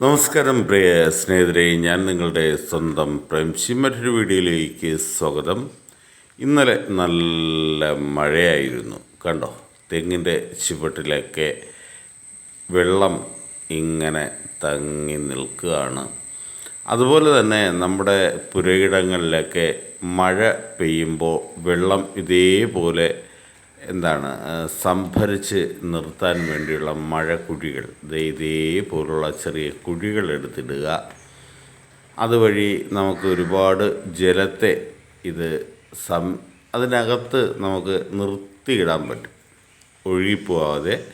നമസ്കാരം പ്രിയ സ്നേഹിതരെ. ഞാൻ നിങ്ങളുടെ സ്വന്തം പ്രേംശി മറ്റൊരു വീഡിയോയിലേക്ക് സ്വാഗതം. ഇന്നലെ നല്ല മഴയായിരുന്നു. കണ്ടോ? തെങ്ങിന്റെ ചുവട്ടിലൊക്കെ വെള്ളം ഇങ്ങനെ തങ്ങി നിൽക്കുകയാണ്. അതുപോലെ തന്നെ നമ്മുടെ പുരയിടങ്ങളിലൊക്കെ മഴ പെയ്യുമ്പോൾ വെള്ളം ഇതേപോലെ എന്താണ് സംഭരിച്ച് നിർത്താൻ വേണ്ടിയുള്ള മഴക്കുഴികൾ. ഇതേപോലുള്ള ചെറിയ കുഴികൾ എടുത്തിടുക. അതുവഴി നമുക്ക് ഒരുപാട് ജലത്തെ ഇത് സം അതിനകത്ത് നമുക്ക് നിർത്തിയിടാൻ പറ്റും. ഒഴുകിപ്പോവാതെ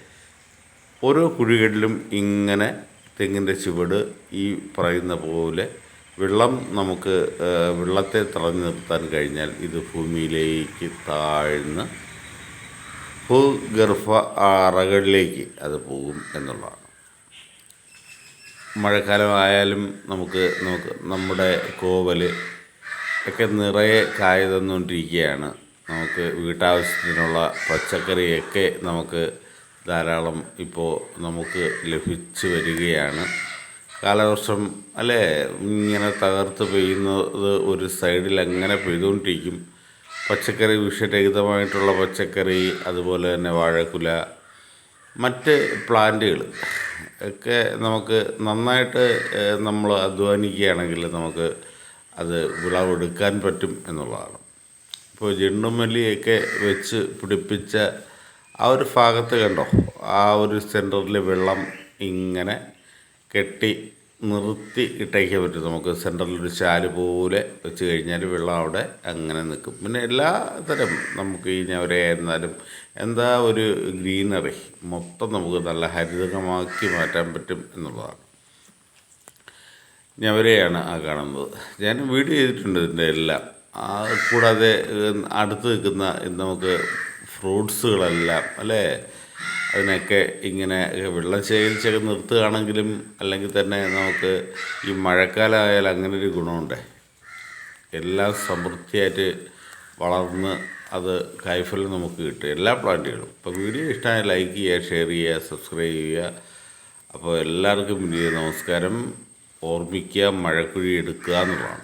ഓരോ കുഴികളിലും ഇങ്ങനെ തെങ്ങിന്റെ ചുവട് ഈ പറയുന്ന പോലെ വെള്ളം നമുക്ക് വെള്ളത്തെ തടഞ്ഞു നിർത്താൻ കഴിഞ്ഞാൽ ഇത് ഭൂമിയിലേക്ക് താഴ്ന്ന് ഭൂഗർഭ അറകളിലേക്ക് അത് പോകും എന്നുള്ളതാണ്. മഴക്കാലമായാലും നമുക്ക് നമുക്ക് നമ്മുടെ കോവൽ ഒക്കെ നിറയെ കായ തന്നുകൊണ്ടിരിക്കുകയാണ്. നമുക്ക് വീട്ടാവശ്യത്തിനുള്ള പച്ചക്കറിയൊക്കെ നമുക്ക് ധാരാളം ഇപ്പോൾ നമുക്ക് ലഭിച്ചു വരികയാണ്. കാലവർഷം അല്ലേ? ഇങ്ങനെ തകർത്ത് പെയ്യുന്നത് ഒരു സൈഡിൽ അങ്ങനെ പെയ്തുകൊണ്ടിരിക്കും. പച്ചക്കറി വിഷരഹിതമായിട്ടുള്ള പച്ചക്കറി അതുപോലെ തന്നെ വാഴക്കുല മറ്റ് പ്ലാന്റുകൾ ഒക്കെ നമുക്ക് നന്നായിട്ട് നമ്മൾ അധ്വാനിക്കുകയാണെങ്കിൽ നമുക്ക് അത് വിളവെടുക്കാൻ പറ്റും എന്നുള്ളതാണ്. ഇപ്പോൾ ജെണ്ണുമല്ലിയൊക്കെ വെച്ച് പിടിപ്പിച്ച ആ ഒരു ഭാഗത്ത് കണ്ടോ? ആ ഒരു സെന്ററിൽ വെള്ളം ഇങ്ങനെ കെട്ടി നിർത്തി ഇട്ടേക്കാൻ പറ്റും. നമുക്ക് സെന്ററിൽ ഒരു ചാൽ പോലെ വെച്ച് കഴിഞ്ഞാൽ വെള്ളം അവിടെ അങ്ങനെ നിൽക്കും പിന്നെ എല്ലാ തരം നമുക്ക് ഈ ഞവരയായിരുന്നാലും എന്താ ഒരു ഗ്രീനറി മൊത്തം നമുക്ക് നല്ല ഹരിതകമാക്കി മാറ്റാൻ പറ്റും എന്നുള്ളതാണ്. ഞവരെയാണ് ആ കാണുന്നത്. ഞാൻ വീഡിയോ ചെയ്തിട്ടുണ്ട് ഇതിന്റെ എല്ലാം. കൂടാതെ അടുത്ത് നിൽക്കുന്ന നമുക്ക് ഫ്രൂട്ട്സുകളെല്ലാം അല്ലേ? അതിനൊക്കെ ഇങ്ങനെ വെള്ളം ശേഖരിച്ചൊക്കെ നിർത്തുകയാണെങ്കിലും അല്ലെങ്കിൽ തന്നെ നമുക്ക് ഈ മഴക്കാലമായാൽ അങ്ങനെ ഒരു ഗുണമുണ്ട്. എല്ലാം സമൃദ്ധിയായിട്ട് വളർന്ന് അത് കായ്ഫലം നമുക്ക് കിട്ടും. എല്ലാ പ്ലാന്റുകളും. ഇപ്പോൾ വീഡിയോ ഇഷ്ടമായ ലൈക്ക് ചെയ്യുക ഷെയർ ചെയ്യുക സബ്സ്ക്രൈബ് ചെയ്യുക. അപ്പോൾ എല്ലാവർക്കും വലിയ നമസ്കാരം. ഓർമ്മിക്കുക മഴക്കുഴി എടുക്കുക എന്നുള്ളതാണ്.